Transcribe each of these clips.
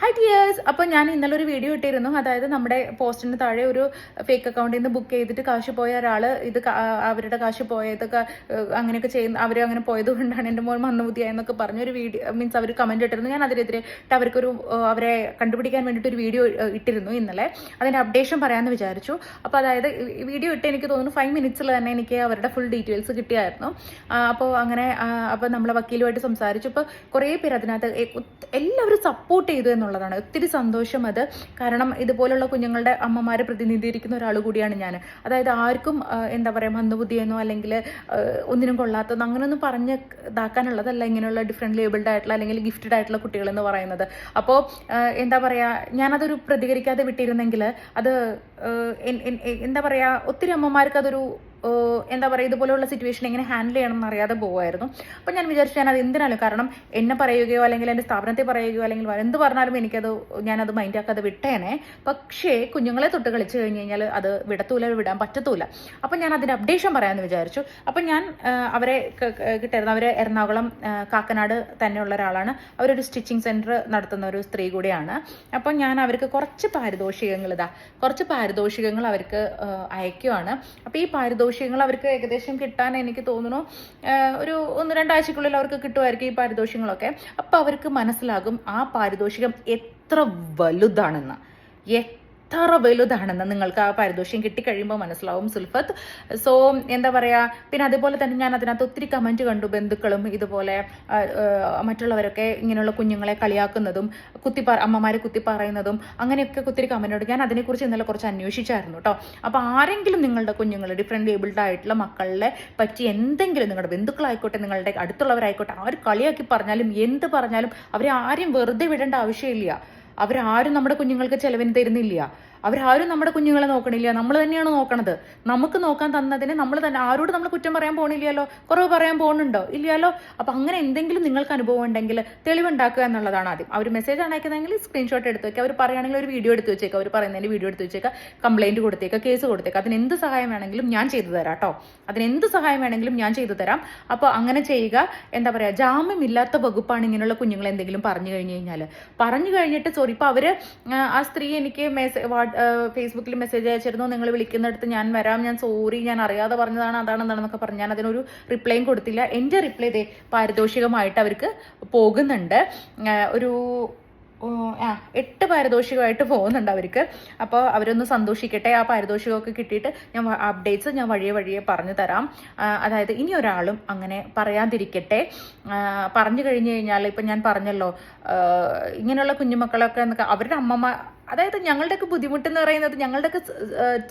Hi tears അപ്പോൾ ഞാൻ ഇന്നലെ ഒരു വീഡിയോ ഇട്ടിരുന്നു. അതായത് നമ്മുടെ പോസ്റ്റിന് താഴെ ഒരു ഫേക്ക് അക്കൗണ്ടിൽ നിന്ന് ബുക്ക് ചെയ്തിട്ട് കാശ് പോയ ഒരാൾ ഇത് അവരുടെ കാശ് പോയതൊക്കെ അങ്ങനെയൊക്കെ ചെയ്യുന്ന അവർ അങ്ങനെ പോയത് കൊണ്ടാണ് എന്റെ മോൻ മന്ദബുദ്ധിയായെന്നൊക്കെ പറഞ്ഞൊരു വീഡിയോ മീൻസ് അവർ കമന്റ് ഇട്ടിരുന്നു. ഞാൻ അതിനെതിരെ അവർക്കൊരു അവരെ കണ്ടുപിടിക്കാൻ വേണ്ടിയിട്ട് ഒരു വീഡിയോ ഇട്ടിരുന്നു ഇന്നലെ. അതിന്റെ അപ്ഡേഷൻ പറയാമെന്ന് വിചാരിച്ചു. അപ്പോൾ അതായത് വീഡിയോ ഇട്ട് എനിക്ക് തോന്നുന്നു ഫൈവ് മിനിറ്റ്സിൽ തന്നെ എനിക്ക് അവരുടെ ഫുൾ ഡീറ്റെയിൽസ് കിട്ടിയായിരുന്നു. അപ്പോൾ അങ്ങനെ അപ്പോൾ നമ്മളെ വക്കീലുമായിട്ട് സംസാരിച്ചു. ഇപ്പോൾ കുറേ പേര് അതിനകത്ത് എല്ലാവരും സപ്പോർട്ട് ചെയ്തു എന്നുള്ളതാണ് ഒത്തിരി സന്തോഷം അത്. കാരണം ഇതുപോലുള്ള കുഞ്ഞുങ്ങളുടെ അമ്മമാരെ പ്രതിനിധീകരിക്കുന്ന ഒരാൾ കൂടിയാണ് ഞാൻ അതായത് ആർക്കും എന്താ പറയുക മന്ദബുദ്ധിയെന്നോ അല്ലെങ്കിൽ ഒന്നിനും കൊള്ളാത്തതെന്നോ അങ്ങനെയൊന്നും പറഞ്ഞ് ഇതാക്കാനുള്ളതല്ല ഇങ്ങനെയുള്ള ഡിഫറെന്റ് ലേബിൾഡ് ആയിട്ടുള്ള അല്ലെങ്കിൽ ഗിഫ്റ്റഡ് ആയിട്ടുള്ള കുട്ടികളെന്ന് പറയുന്നത്. അപ്പോൾ എന്താ പറയുക ഞാനതൊരു പ്രതികരിക്കാതെ വിട്ടിരുന്നെങ്കിൽ അത് എന്താ പറയുക ഒത്തിരി അമ്മമാർക്ക് അതൊരു എന്താ പറയുക ഇതുപോലെയുള്ള സിറ്റുവേഷൻ എങ്ങനെ ഹാൻഡിൽ ചെയ്യണം എന്ന് അറിയാതെ പോകുമായിരുന്നു അപ്പം ഞാൻ വിചാരിച്ചു ഞാൻ അത് എന്തിനാലും കാരണം എന്നെ പറയുകയോ അല്ലെങ്കിൽ എന്റെ സ്ഥാപനത്തെ പറയുകയോ അല്ലെങ്കിൽ എന്ത് പറഞ്ഞാലും എനിക്കത് ഞാനത് മൈൻഡാക്കാതെ വിട്ടേനെ. പക്ഷേ കുഞ്ഞുങ്ങളെ തൊട്ട് കളിച്ചു കഴിഞ്ഞ് കഴിഞ്ഞാൽ അത് വിടത്തൂല വിടാൻ പറ്റത്തൂല. അപ്പം ഞാൻ അതിന്റെ അപ്ഡേഷൻ പറയാമെന്ന് വിചാരിച്ചു. അപ്പം ഞാൻ അവരെ കിട്ടായിരുന്നു. അവർ എറണാകുളം കാക്കനാട് തന്നെയുള്ള ഒരാളാണ്. അവരൊരു സ്റ്റിച്ചിങ് സെന്റർ നടത്തുന്ന ഒരു സ്ത്രീ കൂടിയാണ്. അപ്പം ഞാൻ അവർക്ക് കുറച്ച് പാരിതോഷികങ്ങൾ ഇതാ കുറച്ച് പാരിതോഷികങ്ങൾ അവർക്ക് അയക്കുവാണ്. അപ്പോൾ ഈ പാരിതോഷികങ്ങൾ അവർക്ക് ഏകദേശം കിട്ടാൻ എനിക്ക് തോന്നുന്നു. ഒരു ഒന്ന് രണ്ടാഴ്ചക്കുള്ളിൽ അവർക്ക് കിട്ടുമായിരിക്കും ഈ പാരിതോഷികങ്ങളൊക്കെ. അപ്പോൾ അവർക്ക് മനസ്സിലാകും ആ പാരിതോഷികം എത്ര വലുതാണെന്ന്. എത്ര വലുതാണെന്ന് നിങ്ങൾക്ക് ആ പാരിതോഷ്യം കിട്ടിക്കഴിയുമ്പോൾ മനസ്സിലാവും സുൽഫത്ത്. സോ എന്താ പറയുക പിന്നെ അതുപോലെ തന്നെ ഞാൻ അതിനകത്ത് ഒത്തിരി കമന്റ് കണ്ടു ബന്ധുക്കളും ഇതുപോലെ മറ്റുള്ളവരൊക്കെ ഇങ്ങനെയുള്ള കുഞ്ഞുങ്ങളെ കളിയാക്കുന്നതും കുത്തി അമ്മമാരെ കുത്തി പറയുന്നതും അങ്ങനെയൊക്കെ ഒത്തിരി കമന്റ് ഉണ്ട്. ഞാൻ അതിനെക്കുറിച്ച് ഇന്നലെ കുറച്ച് അന്വേഷിച്ചായിരുന്നു കേട്ടോ അപ്പോൾ ആരെങ്കിലും നിങ്ങളുടെ കുഞ്ഞുങ്ങൾ ഡിഫറെന്റ് ഏബിൾഡ് ആയിട്ടുള്ള മക്കളെ പറ്റി എന്തെങ്കിലും നിങ്ങളുടെ ബന്ധുക്കളായിക്കോട്ടെ നിങ്ങളുടെ അടുത്തുള്ളവരായിക്കോട്ടെ ആര് കളിയാക്കി പറഞ്ഞാലും എന്ത് പറഞ്ഞാലും അവരെ ആരും വെറുതെ വിടേണ്ട ആവശ്യമില്ല. അവരാരും നമ്മുടെ കുഞ്ഞുങ്ങൾക്ക് ചെലവിന് തരുന്നില്ല. അവരാരും നമ്മുടെ കുഞ്ഞുങ്ങളെ നോക്കണില്ല നമ്മൾ തന്നെയാണ് നോക്കണത്. നമുക്ക് നോക്കാൻ തന്നതിന് നമ്മൾ തന്നെ ആരോട് നമ്മൾ കുറ്റം പറയാൻ പോണില്ലല്ലോ കുറവ് പറയാൻ പോകുന്നുണ്ടോ ഇല്ലല്ലോ അപ്പം അങ്ങനെ എന്തെങ്കിലും നിങ്ങൾക്ക് അനുഭവം ഉണ്ടെങ്കിൽ തെളിവുണ്ടാക്കുക എന്നുള്ളതാണ് ആദ്യം. അവർ മെസ്സേജ് ആണ് അയക്കുന്നതെങ്കിൽ സ്ക്രീൻഷോട്ട് എടുത്ത് വെക്കുക. അവർ പറയുകയാണെങ്കിൽ ഒരു വീഡിയോ എടുത്ത് വെച്ചേക്കുക. അവർ പറയുന്നതിന് വീഡിയോ എടുത്ത് വെച്ചേക്കുക. കംപ്ലൈന്റ് കൊടുത്തേക്കുക കേസ് കൊടുത്തേക്കുക. അതിന് എന്ത് സഹായം വേണമെങ്കിലും ഞാൻ ചെയ്തു തരാം കേട്ടോ അതിന് എന്ത് സഹായം വേണമെങ്കിലും ഞാൻ ചെയ്തു തരാം. അപ്പോൾ അങ്ങനെ ചെയ്യുക എന്താ പറയുക ജാമ്യമില്ലാത്ത വകുപ്പാണ് ഇങ്ങനെയുള്ള കുഞ്ഞുങ്ങൾ എന്തെങ്കിലും പറഞ്ഞു കഴിഞ്ഞു കഴിഞ്ഞാൽ പറഞ്ഞു കഴിഞ്ഞിട്ട് സോറി ഇപ്പോൾ അവർ ആ സ്ത്രീ എനിക്ക് മെസ്സേജ് ഫേസ്ബുക്കിൽ മെസ്സേജ് അയച്ചിരുന്നു. നിങ്ങൾ വിളിക്കുന്നിടത്ത് ഞാൻ വരാം. ഞാൻ സോറി ഞാൻ അറിയാതെ പറഞ്ഞതാണ് അതാണ് എന്താണെന്നൊക്കെ പറഞ്ഞു ഞാൻ അതിനൊരു റിപ്ലൈയും കൊടുത്തില്ല. എന്റെ റിപ്ലൈ ഇതേ പാരിതോഷികമായിട്ട് അവർക്ക് പോകുന്നുണ്ട്. ഒരു ആ എട്ട് പാരിതോഷികമായിട്ട് പോകുന്നുണ്ട് അവർക്ക്. അപ്പോൾ അവരൊന്ന് സന്തോഷിക്കട്ടെ ആ പാരിതോഷികമൊക്കെ കിട്ടിയിട്ട് ഞാൻ അപ്ഡേറ്റ്സ് ഞാൻ വഴിയെ വഴിയെ പറഞ്ഞു തരാം. അതായത് ഇനി ഒരാളും അങ്ങനെ പറയാതിരിക്കട്ടെ. പറഞ്ഞു കഴിഞ്ഞു കഴിഞ്ഞാൽ ഇപ്പം ഞാൻ പറഞ്ഞല്ലോ ഇങ്ങനെയുള്ള കുഞ്ഞുമക്കളൊക്കെ എന്നൊക്കെ അവരുടെ അമ്മമ്മ അതായത് ഞങ്ങളുടെയൊക്കെ ബുദ്ധിമുട്ട് എന്ന് പറയുന്നത് ഞങ്ങളുടെയൊക്കെ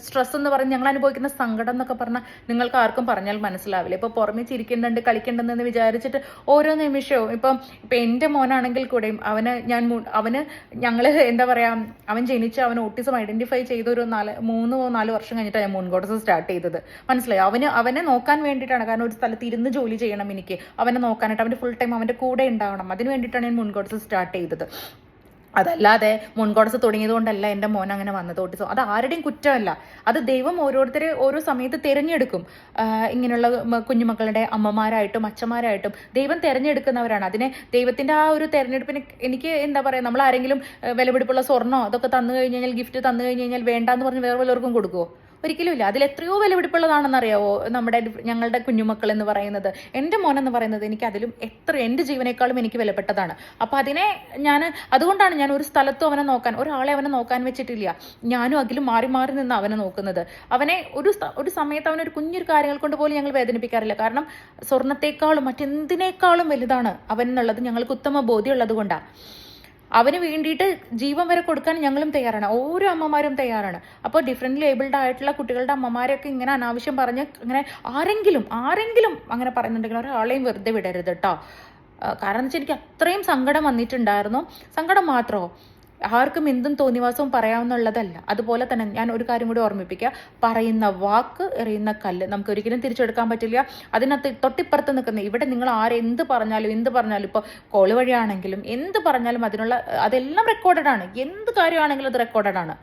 സ്ട്രെസ് എന്ന് പറഞ്ഞ് ഞങ്ങൾ അനുഭവിക്കുന്ന സങ്കടം എന്നൊക്കെ പറഞ്ഞാൽ നിങ്ങൾക്ക് ആർക്കും പറഞ്ഞാൽ മനസ്സിലാവില്ല. ഇപ്പോൾ പുറമേ ചിരിക്കുന്നുണ്ട് കളിക്കുന്നുണ്ടെന്ന് വിചാരിച്ചിട്ട് ഓരോ നിമിഷവും ഇപ്പം ഇപ്പം എന്റെ മോനാണെങ്കിൽ കൂടെയും അവന് ഞാൻ അവന് ഞങ്ങൾ എന്താ പറയുക അവൻ ജനിച്ച് അവൻ ഓട്ടിസം ഐഡന്റിഫൈ ചെയ്ത ഒരു നാല് മൂന്നോ നാല് വർഷം കഴിഞ്ഞിട്ടാണ് ഞാൻ മുൻകോട്ടസ് സ്റ്റാർട്ട് ചെയ്തത്. മനസ്സിലായി? അവന് അവനെ നോക്കാൻ വേണ്ടിയിട്ടാണ്. കാരണം ഒരു സ്ഥലത്ത് ഇരുന്ന് ജോലി ചെയ്യണം എനിക്ക്. അവനെ നോക്കാനായിട്ട് അവന്റെ ഫുൾ ടൈം അവന്റെ കൂടെ ഉണ്ടാവണം. അതിന് വേണ്ടിയിട്ടാണ് ഞാൻ മുൻകോട്ടസ് സ്റ്റാർട്ട് ചെയ്തത്. അതല്ലാതെ മുൻകോടസ് തുടങ്ങിയത് കൊണ്ടല്ല എന്റെ മോൻ അങ്ങനെ വന്നത് ഓട്ടിസം അത് ആരുടെയും കുറ്റമല്ല. അത് ദൈവം ഓരോരുത്തരെ ഓരോ സമയത്ത് തിരഞ്ഞെടുക്കും. ഇങ്ങനെയുള്ള കുഞ്ഞുമക്കളുടെ അമ്മമാരായിട്ടും അച്ഛന്മാരായിട്ടും ദൈവം തിരഞ്ഞെടുക്കുന്നവരാണ്. അതിനെ ദൈവത്തിന്റെ ആ ഒരു തിരഞ്ഞെടുപ്പിന് എനിക്ക് എന്താ പറയുക നമ്മൾ ആരെങ്കിലും വിലപിടിപ്പുള്ള സ്വർണോ അതൊക്കെ തന്നു കഴിഞ്ഞ് കഴിഞ്ഞാൽ ഗിഫ്റ്റ് തന്നു കഴിഞ്ഞ് കഴിഞ്ഞാൽ വേണ്ടാന്ന് പറഞ്ഞ് വേറെ വല്ലവർക്കും കൊടുക്കുമോ ഒരിക്കലും ഇല്ല അതിൽ എത്രയോ വിലപിടിപ്പുള്ളതാണെന്നറിയാവോ? നമ്മുടെ ഞങ്ങളുടെ കുഞ്ഞുമക്കൾ എന്ന് പറയുന്നത്. എന്റെ മോൻ എന്ന് പറയുന്നത് എനിക്ക് അതിലും എത്ര എന്റെ ജീവനേക്കാളും എനിക്ക് വിലപ്പെട്ടതാണ്. അപ്പോൾ അതിനെ ഞാൻ അതുകൊണ്ടാണ് ഞാൻ ഒരു സ്ഥലത്തും അവനെ നോക്കാൻ ഒരാളെ അവനെ നോക്കാൻ വെച്ചിട്ടില്ല. ഞാനും അഖിലും മാറി മാറി നിന്ന് അവനെ നോക്കുന്നത്. അവനെ ഒരു ഒരു സമയത്ത് അവനൊരു കുഞ്ഞൊരു കാര്യങ്ങൾ കൊണ്ട് പോലും ഞങ്ങൾ വേദനിപ്പിക്കാറില്ല. കാരണം സ്വർണത്തെക്കാളും മറ്റെന്തിനേക്കാളും വലുതാണ് അവൻ എന്നുള്ളത് ഞങ്ങൾക്ക് ഉത്തമ ബോധ്യമുള്ളത് കൊണ്ടാണ് അവന് വേണ്ടിയിട്ട് ജീവൻ വരെ കൊടുക്കാൻ ഞങ്ങളും തയ്യാറാണ്. ഓരോ അമ്മമാരും തയ്യാറാണ്. അപ്പോൾ ഡിഫറെന്റ് ലേബിൾഡ് ആയിട്ടുള്ള കുട്ടികളുടെ അമ്മമാരെയൊക്കെ ഇങ്ങനെ അനാവശ്യം പറഞ്ഞ് ഇങ്ങനെ ആരെങ്കിലും ആരെങ്കിലും അങ്ങനെ പറയുന്നുണ്ടെങ്കിൽ ഒരാളെയും വെറുതെ വിടരുത് കേട്ടോ കാരണം എന്ന് വെച്ചാൽ എനിക്ക് അത്രയും സങ്കടം വന്നിട്ടുണ്ടായിരുന്നു. സങ്കടം മാത്രമോ ആർക്കും എന്തും തോന്നിവാസവും പറയാവുന്നുള്ളതല്ല. അതുപോലെ തന്നെ ഞാൻ ഒരു കാര്യം കൂടി ഓർമ്മിപ്പിക്കുക. പറയുന്ന വാക്ക് എറിയുന്ന കല്ല് നമുക്ക് ഒരിക്കലും തിരിച്ചെടുക്കാൻ പറ്റില്ല. അതിനകത്ത് തൊട്ടിപ്പുറത്ത് നിൽക്കുന്ന ഇവിടെ നിങ്ങൾ ആരെന്ത് പറഞ്ഞാലും എന്ത് പറഞ്ഞാലും ഇപ്പോൾ കോൾ വഴിയാണെങ്കിലും എന്ത് പറഞ്ഞാലും അതിനുള്ള അതെല്ലാം റെക്കോർഡഡ് ആണ്. എന്ത് കാര്യമാണെങ്കിലും അത് റെക്കോർഡഡ് ആണ്.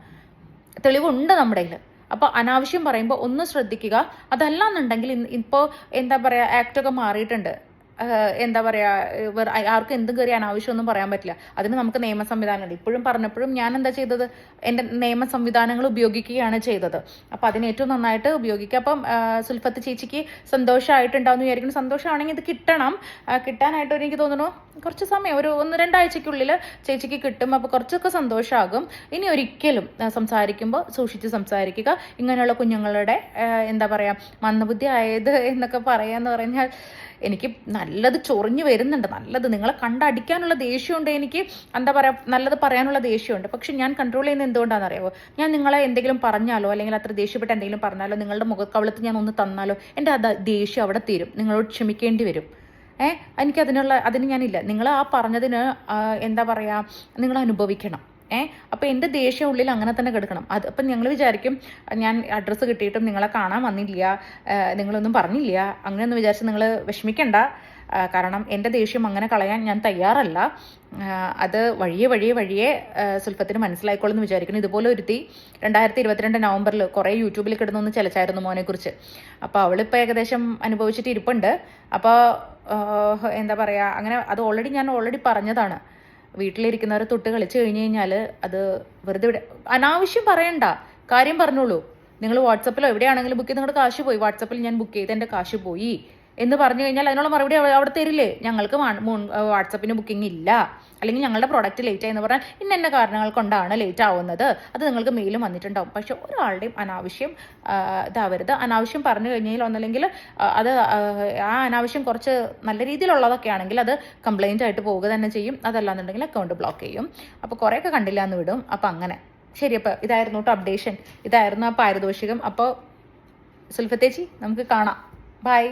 തെളിവുണ്ട് നമ്മുടെ കയ്യിൽ അപ്പോൾ അനാവശ്യം പറയുമ്പോൾ ഒന്ന് ശ്രദ്ധിക്കുക. അതല്ല എന്നുണ്ടെങ്കിൽ ഇപ്പോൾ എന്താ പറയുക ആക്റ്റൊക്കെ മാറിയിട്ടുണ്ട്. എന്താ പറയുക ആർക്കും എന്തും കയറി അനാവശ്യമൊന്നും പറയാൻ പറ്റില്ല. അതിന് നമുക്ക് നിയമ സംവിധാനമുണ്ട്. ഇപ്പോഴും പറഞ്ഞപ്പോഴും ഞാൻ എന്താ ചെയ്തത്? എന്റെ നിയമ സംവിധാനങ്ങൾ ഉപയോഗിക്കുകയാണ് ചെയ്തത്. അപ്പോൾ അതിന് ഏറ്റവും നന്നായിട്ട് ഉപയോഗിക്കുക. അപ്പം സുൽഫത്ത് ചേച്ചിക്ക് സന്തോഷമായിട്ടുണ്ടാവും എന്ന് വിചാരിക്കുന്നു. സന്തോഷമാണെങ്കിൽ ഇത് കിട്ടണം. കിട്ടാനായിട്ട് എനിക്ക് തോന്നുന്നു കുറച്ച് സമയം ഒരു ഒന്ന് രണ്ടാഴ്ചക്കുള്ളിൽ ചേച്ചിക്ക് കിട്ടും. അപ്പോൾ കുറച്ചൊക്കെ സന്തോഷമാകും ഇനി ഒരിക്കലും സംസാരിക്കുമ്പോൾ സൂക്ഷിച്ച് സംസാരിക്കുക. ഇങ്ങനെയുള്ള കുഞ്ഞുങ്ങളുടെ എന്താ പറയുക മന്ദബുദ്ധി ആയത് എന്നൊക്കെ പറയാന്ന് പറഞ്ഞാൽ എനിക്ക് നല്ലത് ചൊറിഞ്ഞു വരുന്നുണ്ട് നല്ലത് നിങ്ങളെ കണ്ടടിക്കാനുള്ള ദേഷ്യമുണ്ട് എനിക്ക്. എന്താ പറയുക നല്ലത് പറയാനുള്ള ദേഷ്യമുണ്ട്. പക്ഷെ ഞാൻ കൺട്രോൾ ചെയ്യുന്നത് എന്തുകൊണ്ടാണെന്ന് അറിയാമോ ഞാൻ നിങ്ങളെ എന്തെങ്കിലും പറഞ്ഞാലോ അല്ലെങ്കിൽ അത്ര ദേഷ്യപ്പെട്ട് എന്തെങ്കിലും പറഞ്ഞാലോ നിങ്ങളുടെ മുഖക്കവളത്ത് ഞാൻ ഒന്ന് തന്നാലോ എന്റെ അത് ദേഷ്യം അവിടെ തീരും. നിങ്ങളോട് ക്ഷമിക്കേണ്ടി വരും. ഏഹ് എനിക്ക് അതിനുള്ള അതിന് ഞാനില്ല. നിങ്ങൾ ആ പറഞ്ഞതിന് എന്താ പറയുക നിങ്ങൾ അനുഭവിക്കണം. ഏ? അപ്പോൾ എന്റെ ദേഷ്യം ഉള്ളിൽ അങ്ങനെ തന്നെ കിടക്കണം. അത് അപ്പം ഞങ്ങൾ വിചാരിക്കും ഞാൻ അഡ്രസ്സ് കിട്ടിയിട്ടും നിങ്ങളെ കാണാൻ വന്നില്ല നിങ്ങളൊന്നും പറഞ്ഞില്ല. അങ്ങനെയൊന്നും വിചാരിച്ച് നിങ്ങൾ വിഷമിക്കണ്ട. കാരണം എന്റെ ദേഷ്യം അങ്ങനെ കളയാൻ ഞാൻ തയ്യാറല്ല. അത് വഴിയെ വഴിയെ വഴിയെ സുൽഫത്തിന് മനസ്സിലായിക്കോളെന്ന് വിചാരിക്കുന്നു. ഇതുപോലെ ഒരുത്തി രണ്ടായിരത്തി ഇരുപത്തിരണ്ട് നവംബറിൽ കുറേ യൂട്യൂബിൽ കിടന്നൊന്ന് ചലച്ചായിരുന്നു മോനെക്കുറിച്ച്. അപ്പോൾ അവളിപ്പോൾ ഏകദേശം അനുഭവിച്ചിട്ട് ഇരിപ്പുണ്ട്. അപ്പോൾ എന്താ പറയുക അങ്ങനെ അത് ഓൾറെഡി ഞാൻ ഓൾറെഡി പറഞ്ഞതാണ്. വീട്ടിലിരിക്കുന്നവരെ തൊട്ട് കളിച്ചു കഴിഞ്ഞു കഴിഞ്ഞാൽ അത് വെറുതെ ഇവിടെ അനാവശ്യം പറയണ്ട. കാര്യം പറഞ്ഞോളൂ. നിങ്ങൾ വാട്സപ്പിലോ എവിടെയാണെങ്കിലും ബുക്ക് ചെയ്ത് നിങ്ങളുടെ കാശ് പോയി. വാട്സപ്പിൽ ഞാൻ ബുക്ക് ചെയ്ത് എന്റെ കാശ് പോയി എന്ന് പറഞ്ഞു കഴിഞ്ഞാൽ അതിനുള്ള മറുപടി അവിടെ തരില്ലേ? ഞങ്ങൾക്ക് വാട്സപ്പിന് ബുക്കിംഗ് ഇല്ല. അല്ലെങ്കിൽ ഞങ്ങളുടെ പ്രോഡക്റ്റ് ലേറ്റ് ആയെന്ന് പറഞ്ഞാൽ ഇന്ന എന്ന കാരണങ്ങൾ കൊണ്ടാണ് ലേറ്റ് ആവുന്നത്. അത് നിങ്ങൾക്ക് മെയിലും വന്നിട്ടുണ്ടാവും. പക്ഷെ ഒരാളുടെയും അനാവശ്യം ഇതാവരുത്. അനാവശ്യം പറഞ്ഞു കഴിഞ്ഞാൽ ഒന്നല്ലെങ്കിൽ അത് ആ അനാവശ്യം കുറച്ച് നല്ല രീതിയിലുള്ളതൊക്കെ ആണെങ്കിൽ അത് കംപ്ലൈന്റ് ആയിട്ട് പോവുക തന്നെ ചെയ്യും. അതല്ലാന്നുണ്ടെങ്കിൽ അക്കൗണ്ട് ബ്ലോക്ക് ചെയ്യും. അപ്പോൾ കുറേയൊക്കെ കണ്ടില്ല എന്ന് വിടും. അപ്പോൾ അങ്ങനെ. ശരി അപ്പോൾ ഇതായിരുന്നു കേട്ടോ അപ്ഡേഷൻ ഇതായിരുന്നു ആ പാരിതോഷികം. അപ്പോൾ സുൽഫത്തേച്ചി നമുക്ക് കാണാം. ബൈ